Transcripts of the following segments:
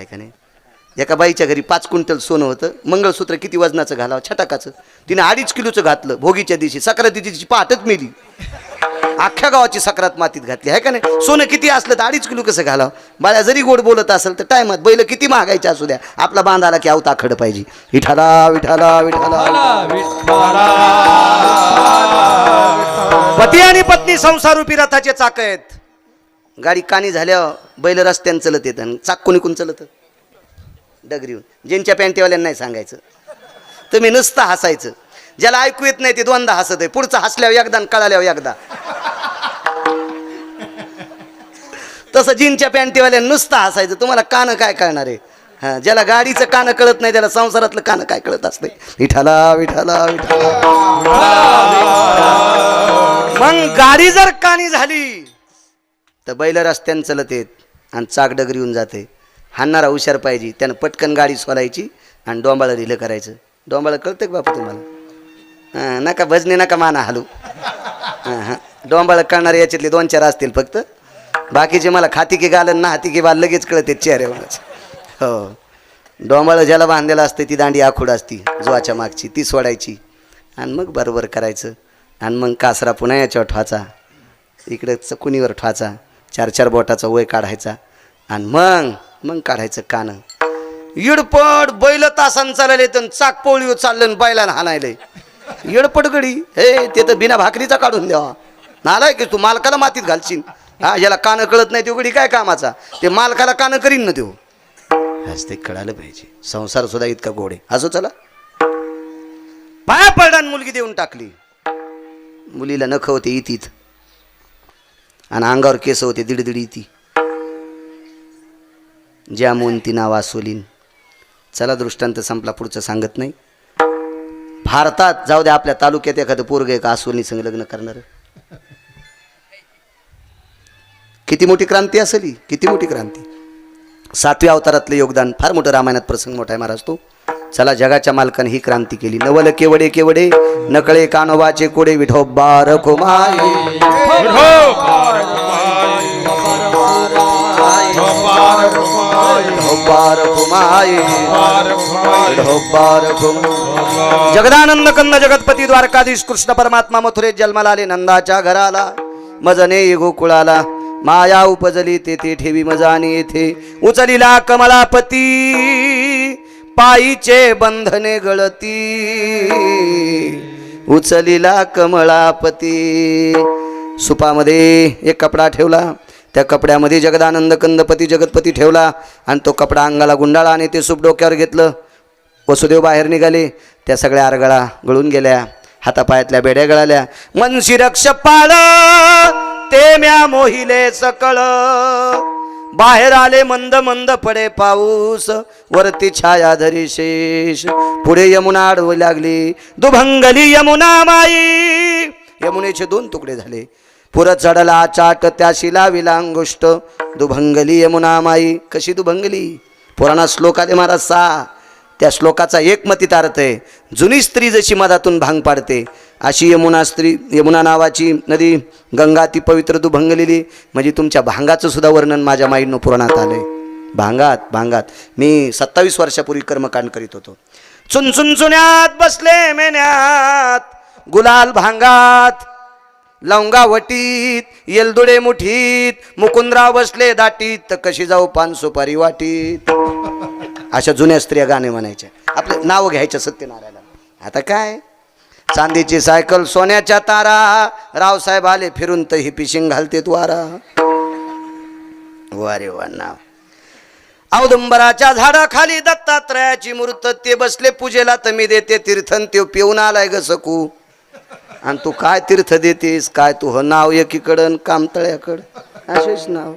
आहे का नाही? एका बाईच्या घरी पाच क्विंटल सोनं होतं. मंगळसूत्र किती वजनाचं घालावं? छटाकाचं. तिने अडीच किलोचं घातलं भोगीच्या दिवशी. सक्राती दिवशी पहाटच मेली. अख्ख्या गावाची सक्रात मातीत घातली. आहे का नाही? सोनं किती असलं तर अडीच किलो कसं घालावं? बाळा जरी गोड बोलत असेल तर टायमात बैल किती महागायचे असू द्या. आपला बांधाला की आवता खड पाहिजे. विठाला विठाला विठाला पती आणि पत्नी संसारूपी रथाचे चाक आहेत गाडी कानी झाल्यावर बैल रस्त्यानं चलत येतं आणि चाकून इकून चलत डगरीहून. ज्यांच्या पॅन्टीवाल्यांना नाही सांगायचं. तुम्ही नुसतं हसायचं. ज्याला ऐकू येत नाही ते दोनदा हसत आहे. पुढचं हसल्यावर एकदा आणि कळाल्यावर एकदा. तसं जीनच्या पॅन्टीवाल्या नुसतं हसायचं. तुम्हाला कानं काय कळणार आहे? हा ज्याला गाडीचं कानं कळत नाही त्याला संसारातलं कानं काय कळत असते? विठाला विठाला विठाला मग गाडी जर कानी झाली तर बैल रस्त्यानं चलत आहेत आणि चाकडगरी येऊन जाते. हाणणारा हुशार पाहिजे. त्यानं पटकन गाडी सोलायची आणि डोंबाळं रिलं करायचं. डोंबाळं कळतं का बापू तुम्हाला? नका भजने नका माना हलू. हां हां. डोंबाळं कळणारे याच्यातले दोन चार असतील फक्त. बाकीचे मला खाती की गालन ना हाती की बाल लगेच कळते चेहऱ्यावरच हो. डोंबाळं ज्याला बांधलेलं असते ती दांडी आखूड असती. जोवाच्या मागची ती सोडायची. आणि मग बरोबर करायचं. आणि मग कासरा पुन्हा याच्यावर ठवाचा इकडे चकुनीवर ठवाचा चार चार बोटाचा वय काढायचा. आणि मग मग काढायचं कानं. इडपड बैल तासान चालले तर चाक चाललं आणि बैलाला हाणायलंय इडपड गडी. हे ते तर बिना भाकरीचा काढून द्यावा नालाय की तू मालकाला मातीत घालशील. हा याला कानं कळत नाही तो गडी काय कामाचा. ते मालकाला कानं करीन ना देऊ आज ते कळालं पाहिजे. संसार सुद्धा इतका गोडे असो चला. पाया पडला आणि मुलगी देऊन टाकली. मुलीला नख होते इतीत. आणि अंगावर केस होते दीड ती. इती ज्या ती नाव आसोलीन चला दृष्टांत संपला पुढचं सांगत नाही. भारतात जाऊ द्या आपल्या तालुक्यात एखादं पोरग एक आसोली संग लग्न करणार. किती मोठी क्रांती असेल ही? किती मोठी क्रांती. सातव्या अवतारातलं योगदान फार मोठं रामायणात प्रसंग मोठा आहे महाराज तो. चला जगाच्या मालकाने ही क्रांती केली. नवल केवडे केवडे नकळे कानोबाचे कोडे विठोबार कुमाई विठोबार कुमाई जगदानंद कंद जगतपती द्वारकाधीश कृष्ण परमात्मा मथुरेत जन्माला आले नंदाच्या घराला मजने गोकुळाला माया उपजली तेथे ठेवी मजाने येथे. उचलिला कमलापती पायीचे बंधने गळती. उचलिला कमळापती सुपामध्ये एक कपडा ठेवला. त्या कपड्यामध्ये जगदानंद कंदपती जगतपती ठेवला आणि तो कपडा अंगाला गुंडाळा आणि ते सूप डोक्यावर घेतलं. वसुदेव बाहेर निघाले. त्या सगळ्या आरगळा गळून गेल्या. हातापायातल्या बेड्या गळाल्या. मनशी रक्ष पाळ ते म्या मोहिले सकळ. बाहेर आले मंद मंद पडे पाऊस वरती छाया धरी शेष. पुढे यमुना आडवू लागली. दुभंगली यमुना माई. यमुनेचे दोन तुकडे झाले. पुरत चढला चाट त्याशी लाविला अंगुष्ट दुभंगली यमुना माई. कशी दुभंगली? पुराणा श्लोक आले महाराज सा त्या श्लोकाचा एकमतीत अर्थ आहे. जुनी स्त्री जशी मधातून भांग पाडते अशी यमुना स्त्री यमुना नावाची नदी गंगा ती पवित्र दुभंगलेली. म्हणजे तुमच्या भांगाचं सुद्धा वर्णन माझ्या माईनं पुराणात आलंय. भांगात भांगात. मी सत्तावीस वर्षापूर्वी कर्मकांड करीत होतो. चुनचुनचुन्यात बसले मेन्यात. गुलाल भांगात. लवंगावटीत येलदुडे मुठीत मुकुंदराव बसले दाटीत तर कशी जाऊ पान सुपारी वाटीत? अशा जुन्या स्त्रिया गाणे म्हणायच्या आपले नाव घ्यायचं सत्यनारायणला. आता काय? चांदीची सायकल सोन्याच्या तारा रावसाहेब आले फिरून तर ही पिशिंग घालतेत वारा. वारे वा नाव. औदुंबराच्या झाडाखाली दत्तात्रयाची मूर्त ते बसले पूजेला तर मी देते तीर्थन ते पिऊन आलाय ग सकू. आणि तू काय तीर्थ देतेस काय तू ह नाव एकीकडं कामतळ्याकडं? असेच नाव.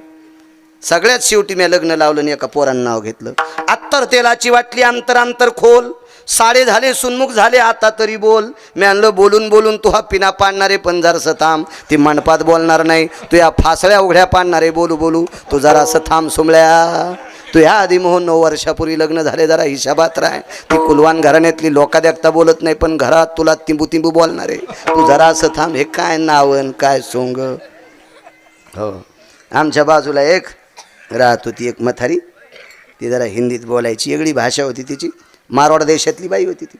सगळ्यात शेवटी मी लग्न लावलं आणि एका पोरानं नाव घेतलं. आत्तर तेलाची वाटली अंतर अंतर खोल. साडे झाले सुन्मुख झाले आता तरी बोल. मी आणलं बोलून बोलून तू हा पिना पाडणारे पण जरासं थांब. ती मंडपात बोलणार नाही. तू या फासळ्या उघड्या पाडणारे बोलू बोलू. तू जरासं थांब सुमळ्या. तू ह्या आधी मोहन नऊ वर्षापूर्वी लग्न झाले जरा हिशाबात राह. ती कुलवान घराण्यातली लोका देखता बोलत नाही पण घरात तुला तिंबू तिंबू आहे. तू जरा असं थांब हे काय नावन काय सोंग? हो. आमच्या बाजूला एक राहत होती एक मथारी. ती जरा हिंदीत बोलायची वेगळी भाषा होती तिची. मारवाड देशातली बाई होती ती.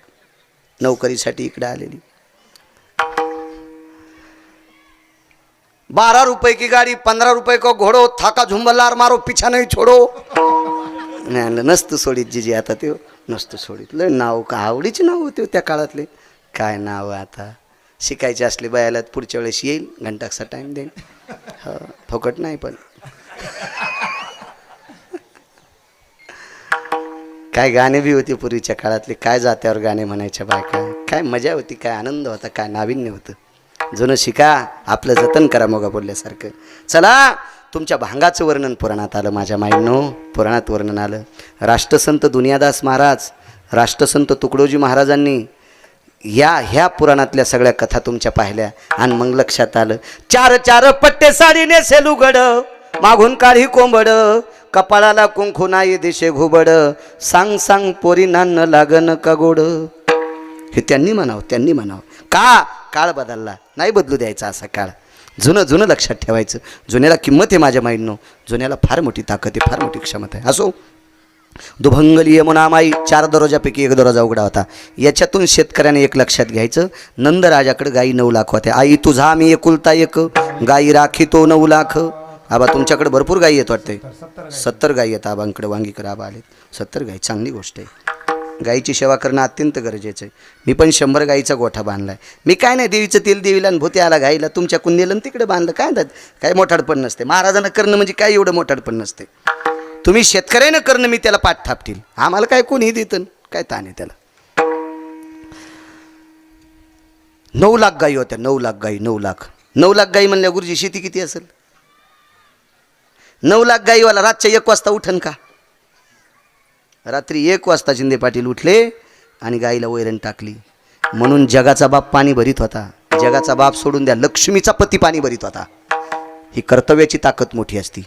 नोकरीसाठी इकडे आलेली. बारा रुपये की गाडी पंधरा रुपये को घोडो थाका झुंबलार मारो पिछा नाही छोडो. नाही आणलं नसतं सोडीत जिजी आता ते नसतं सोडीत. लय नाव का आवडीचे नाव होते हो त्या काळातले. काय नाव आता? शिकायचे असले बायाला पुढच्या वेळेस येईल घंटाकसा टाईम देईन. हो फुकट नाही पण. काय गाणे बी होते पूर्वीच्या काळातले काय जात्यावर गाणे म्हणायच्या बायका. काय मजा होती काय आनंद होता काय नाविन्य होतं. जुनं शिका आपलं जतन करा मोगा बोलल्यासारखं. चला तुमच्या भांगाचं वर्णन पुराणात आलं माझ्या माईंनो. पुराणात वर्णन आलं. राष्ट्रसंत दुनियादास महाराज राष्ट्रसंत तुकडोजी महाराजांनी या ह्या पुराणातल्या सगळ्या कथा तुमच्या पाहिल्या आणि मग लक्षात आलं. चार चार पट्टे साडीने नेसे लुगड मागून काळी कोंबड कपाळाला कुंकू नाही दिशे घुबड सांग सांग पोरी नान्न लागन का गोड हे त्यांनी म्हणावं त्यांनी म्हणावं. का? काळ बदलला. नाही बदलू द्यायचा असा काळ. जुनं जुनं लक्षात ठेवायचं. जुन्याला किंमत आहे माझ्या माईंनो. जुन्याला फार मोठी ताकद आहे फार मोठी क्षमता आहे. असो. दुभंगली यमुनामाई चार दरोजापैकी एक दरोजा उघडा होता. याच्यातून शेतकऱ्याने एक लक्षात घ्यायचं. नंदराजाकडे गाई नऊ लाख होत्या. आई तुझा मी एकुलता एक. गाई राखी तो नऊ लाख. आबा तुमच्याकडे भरपूर गायी येत वाटते सत्तर गाई येत आबांकडे वांगीकडे आबा आलेत. सत्तर गायी चांगली गोष्ट आहे. गाईची सेवा करणं अत्यंत गरजेचं आहे. मी पण शंभर गाईचा गोठा बांधला आहे मी काय नाही देवीचं तेल देवीला आणि भूते आला गाईला तुमच्या कुंदेला तिकडे बांधलं. काय त्यात काय मोठाडपण नसते. महाराजांना करणं म्हणजे काय एवढं मोठाडपण नसते. तुम्ही शेतकऱ्यानं करणं मी त्याला पाठ थापतील. आम्हाला काय कोणी देतं काय ताण आहे त्याला. नऊ लाख गाई होत्या. नऊ लाख गाई नऊ लाख. नऊ लाख गाई म्हणल्या गुरुजी शेती किती असेल? नऊ लाख गाईवाला रातच्या एक वाजता उठन का? रात्री एक वाजता शिंदे पाटील उठले आणि गाईला वैरण टाकली. म्हणून जगाचा बाप पाणी भरीत होता. जगाचा बाप सोडून द्या लक्ष्मीचा पती पाणी भरीत होता. ही कर्तव्याची ताकद मोठी असती.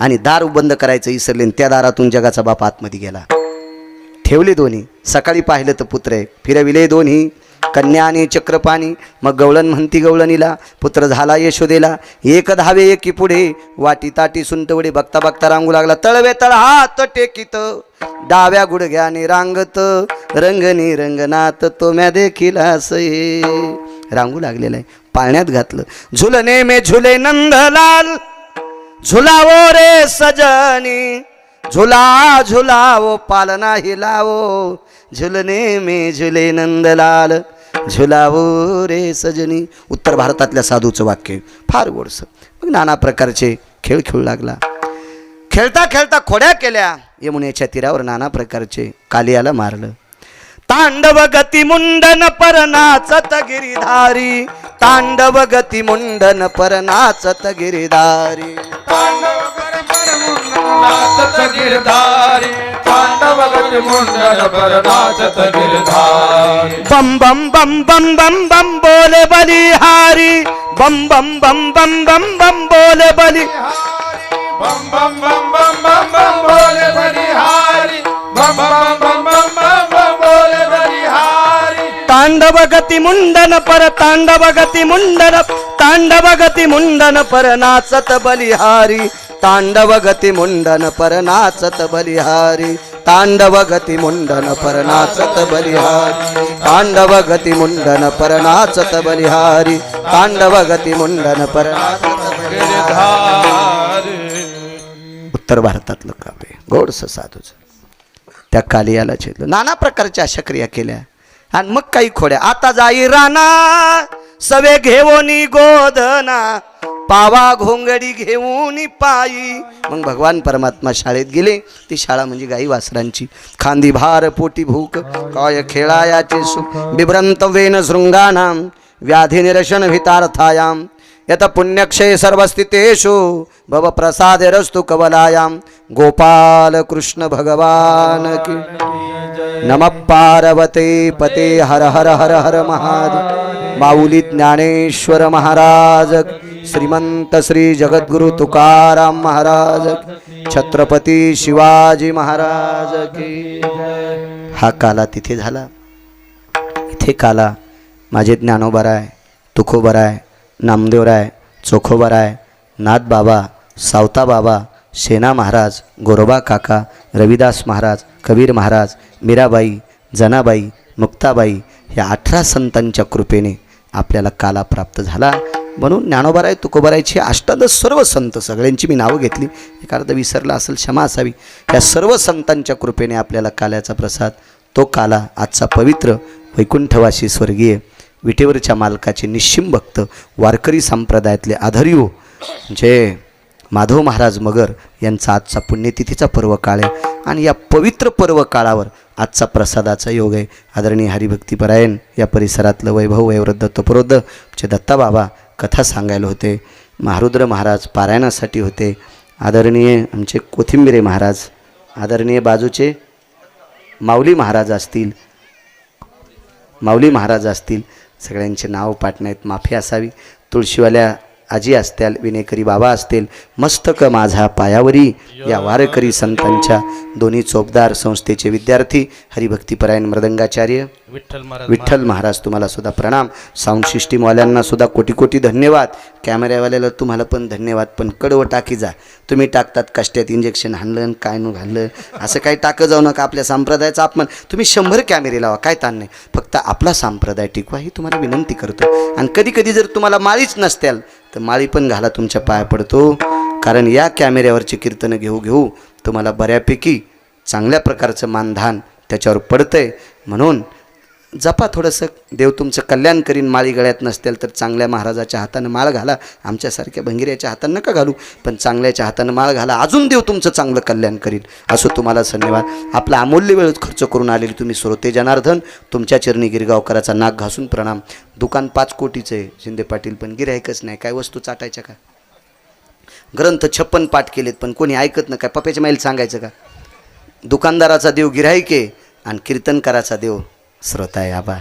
आणि दार बंद करायचं इसरले त्या दारातून जगाचा बाप आतमध्ये गेला. ठेवले दोन्ही. सकाळी पाहिलं तर पुत्र आहे फिरविले दोन्ही. कन्या आणि चक्रपाणी. मग गवळण म्हणती गवळणीला. पुत्र झाला यशोदेला. एक धावे एकी पुढे. वाटी ताटी सुंटवडे. बघता बघता रांगू लागला. तळवे तळ हात टेकित. डाव्या गुडघ्याने रांगत रंगनी रंगनात तो म्या देखील हसये रांगू लागलेला आहे. पाळण्यात घातलं. झुलने मे झुले नंदलाल झुलावो रे सजनी झुला झुलावो पालना हिलावो झुलने मे झुले नंदलाल झुलावो रे सजनी. उत्तर भारतातल्या साधूचं वाक्य फार गोडसं. मग नाना प्रकारचे खेळ खेळू लागला. खेळता खेळता खोड्या केल्या यमुनेच्या तीरावर नाना प्रकारचे कालियाला मारलं तांडव गती मुंडन पर नाचत गिरिधारी तांडव गती मुंडन पर नाचत गिरिधारी नाचत गिरधारी पांडवगत मुंडन पर नाचत गिरधारी बम बम बम बम बम बम बोले बलिहारी बम बम बम बम बम बम बोले बलि बम बम बम बम बम बम बोले बलिहारी बम बम बम बम बम बम बोले बलिहारी तांडव गती मुंडन पर तांडव गती मुंडन तांडव गती मुंडन पर नाचत बलिहारी तांडव गती मुंडन पर नाचत बलिहारी तांडव गती मुंडन पर नाचत बलिहारी तांडव गती मुंडन पर नाचत बलिहारी तांडव गती मुंडन पर नाचत गिरधारी उत्तर भारतातलं काव्य गोडसं साधूचं. त्या कालियाला छेदलं. नाना प्रकारच्या अशा क्रिया केल्या. आणि मग काही खोड्या. आता जाई राणा सवे घेऊनी गोधना पावा घोंगडी घेऊन पायी. मग भगवान परमात्मा शाळेत गेले. ती शाळा म्हणजे गाई वासरांची. खांदी भार पोटी भूक काय खेळायाचे सुख. बिभ्रंत वेन शृंगानाम व्याधी निरशन भितार्थायाम यत पुण्यक्षय सर्वस्थितेषु भव प्रसाद रस्तु कवलायाम गोपाल कृष्ण भगवान की। नम पार्वते पते हर हर हर हर महादेव। माऊली ज्ञानेश्वर महाराज श्रीमंत श्री जगद्गुरु तुकाराम महाराज छत्रपती शिवाजी महाराज की हा काला तिथे झाला. इथे काला. माझे ज्ञानोबराय आहे नामदेवराय चोखोबराय नाथबाबा सावताबाबा शेना सेना महाराज गोरोबा काका रविदास महाराज कबीर महाराज मीराबाई जनाबाई मुक्ताबाई ह्या अठरा संतांच्या कृपेने आपल्याला काला प्राप्त झाला. म्हणून ज्ञानोबाराय तुकोबारायची अष्टादश सर्व संत सगळ्यांची मी नावं घेतली. एखादं विसरला असेल क्षमा असावी. या सर्व संतांच्या कृपेने आपल्याला काल्याचा प्रसाद तो काला आजचा पवित्र वैकुंठवासी स्वर्गीय विटेवरच्या मालकाचे निश्चिम भक्त वारकरी संप्रदायातले आधार्यू जे म्हणजे माधव महाराज मगर यांचा आजचा पुण्यतिथीचा पर्व काळ आहे. आणि या पवित्र पर्व काळावर आजचा प्रसादाचा योग आहे. आदरणीय हरिभक्तीपरायण या परिसरातलं वैभव वयोवृद्ध तपोरोद्ध आमचे दत्ताबाबा कथा सांगायला होते. महारुद्र महाराज पारायणासाठी होते. आदरणीय आमचे कोथिंबिरे महाराज आदरणीय बाजूचे माऊली महाराज असतील माऊली महाराज असतील सगळ्यांचे नाव पाठण्यात माफी असावी. तुळशीवाल्या आजी असतील विनेकरी बाबा असतील मस्तक माझा पायावरी. या वारकरी संतांच्या दोन्ही चोपदार संस्थेचे विद्यार्थी हरिभक्तीपरायण मृदंगाचार्य विठ्ठल महाराज विठ्ठल महाराज तुम्हाला सुद्धा प्रणाम. साऊंड सिस्टीमवाल्यांना सुद्धा कोटी कोटी धन्यवाद. कॅमेऱ्यावाल्याला तुम्हाला पण धन्यवाद पण कडवं टाकी जा. तुम्ही टाकतात कष्ट्यात इंजेक्शन हाणलं काय न घाललं. असं काही टाकं जाऊ नका आपल्या संप्रदायाचा अपमान. तुम्ही शंभर कॅमेरे लावा काय ताण नाही. फक्त आपला संप्रदाय टिकवा ही तुम्हाला विनंती करतो. आणि कधी कधी जर तुम्हाला माळीच नसत्याल तर माळी पण घाला तुमच्या पाया पडतो. कारण या कॅमेऱ्यावरची कीर्तनं घेऊ घेऊ तुम्हाला बऱ्यापैकी चांगल्या प्रकारचं मानधान त्याच्यावर पडतंय. म्हणून जपा थोडंसं. देव तुमचं कल्याण करीन. माळी गळ्यात नसतील तर चांगल्या महाराजाच्या हातानं माळ घाला. आमच्यासारख्या भंगिऱ्याच्या हातानं नका घालू. पण चांगल्याच्या हातानं माळ घाला. अजून देव तुमचं चांगलं कल्याण करीन. असो तुम्हाला धन्यवाद. आपला अमूल्य वेळ खर्च करून आलेली तुम्ही श्रोते जनार्दन. तुमच्या चरणी गिरगावकराचा नाक घासून प्रणाम. दुकान पाच कोटीचं आहे शिंदे पाटील पण गिरायकच नाही. काय वस्तू चाटायच्या का? ग्रंथ छप्पन पाठ केलेत पण कोणी ऐकत नाही. काय पप्याच्या माईल सांगायचं का? दुकानदाराचा देव गिरायके आणि कीर्तनकाराचा देव श्रोता आहे आबा.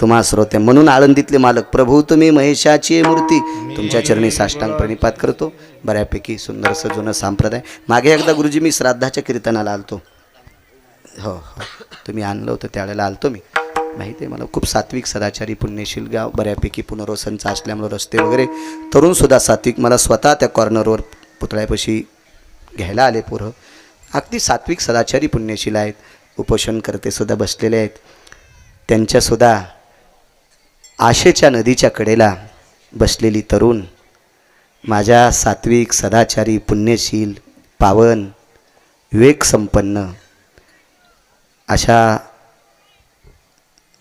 तुम्हा श्रोते म्हणून आळंदीतले मालक प्रभू तुम्ही महेशाची मूर्ती. तुमच्या चरणी साष्टांग प्रणिपात करतो. बऱ्यापैकी सुंदरसं जुनं संप्रदाय. मागे एकदा गुरुजी मी श्राद्धाच्या कीर्तनाला आलतो. हो हो. तुम्ही आणलं होतं त्यावेळेला आलतो मी. माहिती आहे मला खूप सात्विक सदाचारी पुण्यशील गाव बऱ्यापैकी पुनर्वसनचा असल्यामुळं रस्ते वगैरे तरुणसुद्धा सात्विक. मला स्वतः त्या कॉर्नरवर पुतळ्यापाशी घ्यायला आले पोरं. अगदी सात्विक सदाचारी पुण्यशील आहेत. उपोषण बसलेले आहेत. त्यांच्यासुद्धा आशेच्या नदीच्या कडेला बसलेली तरुण माझ्या सात्विक सदाचारी पुण्यशील पावन विवेकसंपन्न अशा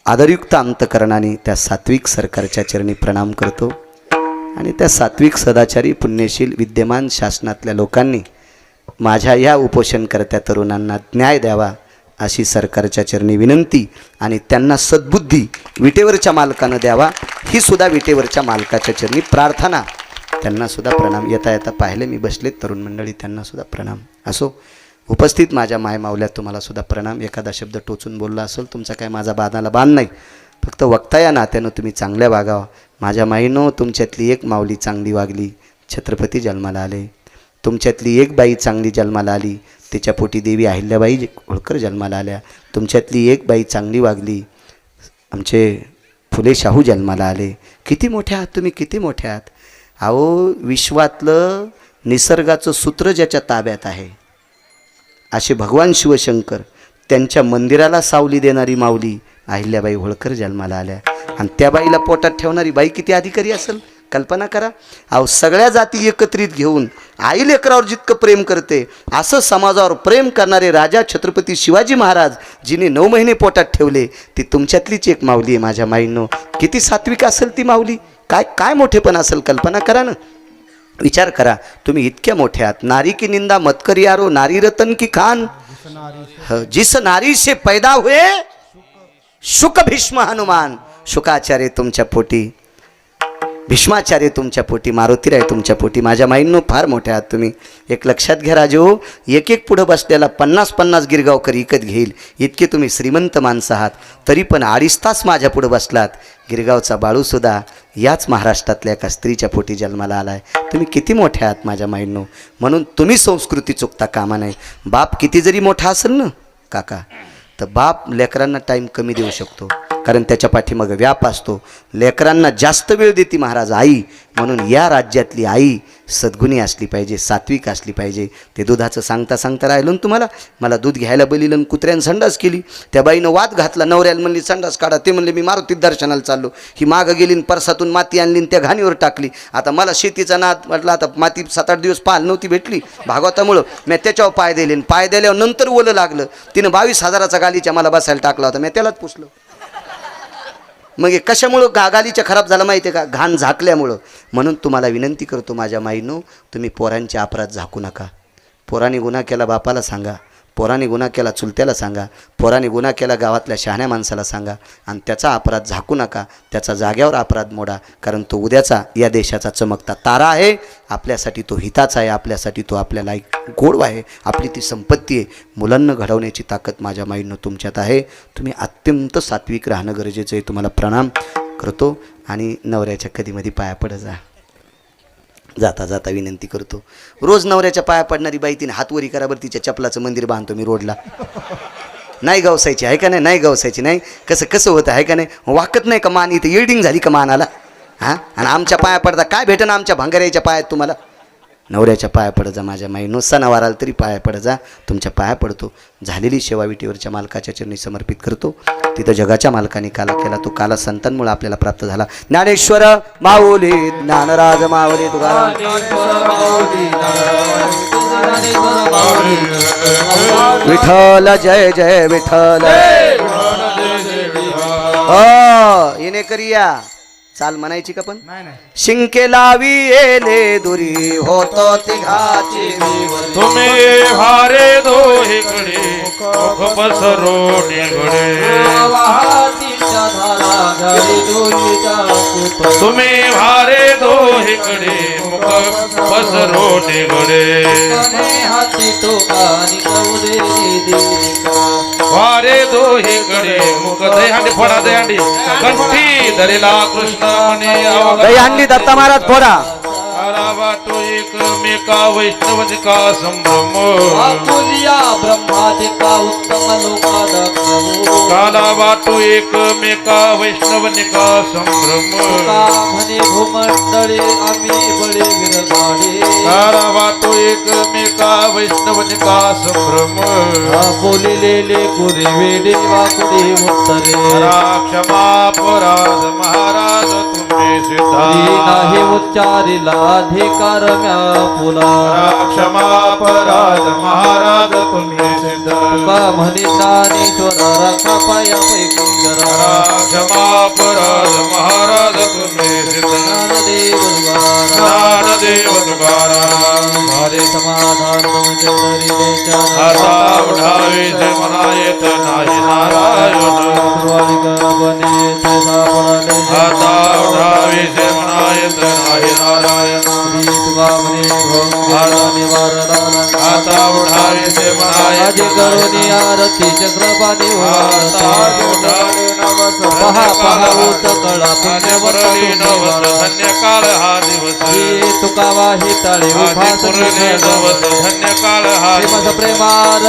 आदरयुक्त अंतकरणाने त्या सात्विक सरकारच्या चरणी प्रणाम करतो आणि त्या सात्विक सदाचारी पुण्यशील विद्यमान शासनातल्या लोकांनी माझ्या या उपोषणकर्त्या तरुणांना न्याय द्यावा अशी सरकारच्या चरणी विनंती आणि त्यांना सद्बुद्धी विटेवरच्या मालकानं द्यावा ही सुद्धा विटेवरच्या मालकाच्या चरणी प्रार्थना. त्यांनासुद्धा प्रणाम. येता येता पाहिले मी बसलेत तरुण मंडळी त्यांनासुद्धा प्रणाम. असो उपस्थित माझ्या मायमावल्यात तुम्हाला सुद्धा प्रणाम. एखादा शब्द टोचून बोलला असेल तुमचा काय माझा बाधाला बांध नाही. फक्त वक्ता या नात्यानं तुम्ही चांगल्या वागावा. माझ्या माईनं तुमच्यातली एक माऊली चांगली वागली छत्रपती जन्माला आले. तुमच्यातली एक बाई चांगली जन्माला आली तिच्या पोटी देवी अहिल्याबाई होळकर जन्माला आल्या. तुमच्यातली एक बाई चांगली वागली आमचे फुले शाहू जन्माला आले. किती मोठ्या आहात तुम्ही किती मोठ्या आहात? अहो विश्वातलं निसर्गाचं सूत्र ज्याच्या ताब्यात आहे असे भगवान शिवशंकर त्यांच्या मंदिराला सावली देणारी माऊली अहिल्याबाई होळकर जन्माला आल्या. आणि त्या बाईला पोटात ठेवणारी बाई किती अधिकारी असेल? कल्पना करा. अहो सगळ्या जाती एकत्रित घेऊन आई लेकरावर जितकं प्रेम करते असं समाजावर प्रेम करणारे राजा छत्रपती शिवाजी महाराज जिने नऊ महिने पोटात ठेवले ती तुमच्यातलीच एक माऊली आहे माझ्या माईंनो. किती सात्विक असेल ती माऊली? काय काय मोठेपण असेल? कल्पना करा ना. विचार करा तुम्ही इतक्या मोठे आहात. नारी की निंदा मत करी आरो नारी रतन की खान. जिस नारी से पैदा हुए शुक भीष्म हनुमान. शुकाचार्य तुमच्या पोटी. भीष्माचार्य तुमच्या पोटी मारुतीराय तुमच्या पोटी माझ्या माईंनो फार मोठ्या आहात तुम्ही. एक लक्षात घ्या राजू एक एक पुढं बसलेला पन्नास पन्नास गिरगावकर विकत घेईल. इतके तुम्ही श्रीमंत माणसं आहात तरी पण अडीच तास माझ्या पुढं बसलात. गिरगावचा बाळूसुद्धा याच महाराष्ट्रातल्या एका स्त्रीच्या पोटी जन्माला आला आहे तुम्ही किती मोठ्या आहात माझ्या माईंनो. म्हणून तुम्ही संस्कृती चुकता कामा नाही बाप किती जरी मोठा असेल ना काका तर बाप लेकरांना टाईम कमी देऊ शकतो. कारण त्याच्या पाठीमागं व्याप असतो. लेकरांना जास्त वेळ देते महाराज आई. म्हणून या राज्यातली आई सद्गुणी असली पाहिजे सात्विक असली पाहिजे. ते दुधाचं सांगता सांगता राहिलं ना तुम्हाला. मला दूध घ्यायला बलिलं आणि कुत्र्यानं संडास केली. त्या बाईनं वाद घातला नवऱ्याला म्हणली संडास काढा. ते म्हणले मी मारुती दर्शनाला चाललो. ही मागं गेली आणि परसातून माती आणली आणि त्या घाणीवर टाकली. आता मला शेतीचा नाद म्हटलं आता माती सात आठ दिवस पाहाल नव्हती भेटली. भागवतामुळं मी त्याच्यावर पाय दिले आणि पाय दिल्यावर नंतर ओलं लागलं. तिनं बावीस हजाराचा गालीच्या मला बसायला टाकला होता. मी त्यालाच पुसलं. मग हे कशामुळं गा गालीच्या खराब झालं माहिती आहे का? घाण झाकल्यामुळं. म्हणून तुम्हाला विनंती करतो माझ्या माईनो तुम्ही पोरांचे अपराध झाकू नका. पोराने गुन्हा केला बापाला सांगा. पोराने गुन्हा केला चुलत्याला सांगा. पोराने गुन्हा केला गावातल्या शहाण्या माणसाला सांगा. आणि त्याचा अपराध झाकू नका त्याचा जाग्यावर अपराध मोडा कारण तो उद्याचा या देशाचा चमकता तारा आहे. आपल्यासाठी तो हिताचा आहे आपल्यासाठी तो आपल्याला एक गोडवा आहे. आपली ती संपत्ती आहे. मुलांना घडवण्याची ताकद माझ्या माईनं तुमच्यात आहे. तुम्ही अत्यंत सात्विक राहणं गरजेचं आहे. तुम्हाला प्रणाम करतो आणि नवऱ्याच्या कधीमध्ये पाया पडत जा. जाता जाता विनंती करतो. रोज नवऱ्याच्या पाया पडणारी बाई तिने हातवरी कराबर तिच्या चपलाचं मंदिर बांधतो मी रोडला. नाही गवसायची आहे का नाही? नाही गवसायची नाही. कसं कसं होतं आहे का नाही? वाकत नाही का मान? इथे येडिंग झाली का मानाला? हां? आणि आमच्या पाया पडता काय भेटन आमच्या भांगऱ्याच्या पायात तुम्हाला? नवऱ्याच्या पाया पडत जा माझ्या माई नुसता नवाराला तरी पाया पडत जा. तुमच्या पाया पडतो. झालेली सेवा विटीवरच्या मालकाच्या चरणी समर्पित करतो. तिथं जगाच्या मालकाने काला केला. तो काला संतांमुळे आपल्याला प्राप्त झाला. ज्ञानेश्वर माऊली ज्ञानराज माऊली तुकाराम. विठ्ठल जय जय विठ्ठल. हो येणे करिया. चाल म्हणायची का पण? नाही नाही. शिंके लावी येले दुरी होतो तिघाची तुम्ही भारे दोहीकडे मुख पसरो निगडे तुम्ही दोहीकडे मुख पसरो निगडे वारे दोहीकडे मुख दह्यांडी फोडा दह्यांडी कंठी धरेला कृष्ण म्हणे अवघ दही दत्ता महाराज फोडा. वाटो एकमेका वैष्णवनिका संभ्रम। ब्रह्मादिका उत्तम लोकादक्ष काला वाटो एकमेका वैष्णवनिका संभ्रम। म्हणे भूमंडळे आम्ही बळे विरगाडे। काला वाटो एकमेका वैष्णवनिका संभ्रम। बोलिलेले गुरे वेडे वाकुडे उत्तरे। करा क्षमा पराध महाराज। नाही उच्चारिला अधिकार म्या फुला क्षमा पराध महाराज तुम्ही सिद्ध। का म्हणे ज्ञानेश्वर रखा पाया पैकी करा क्षमा पराध महाराज तुम्ही सिद्ध। ज्ञानदेव द्वारा ज्ञानदेव तुकाराम हरे समाधान तुमचे आता उठावे ते मना येत नाही आदि करुणी आरती चक्रपाणी पहा पहा उत कळा नवस धन्यकाळ हा दिवस. तुका वाही तळे आधी धन्यकाळ हा दिवस. प्रेमार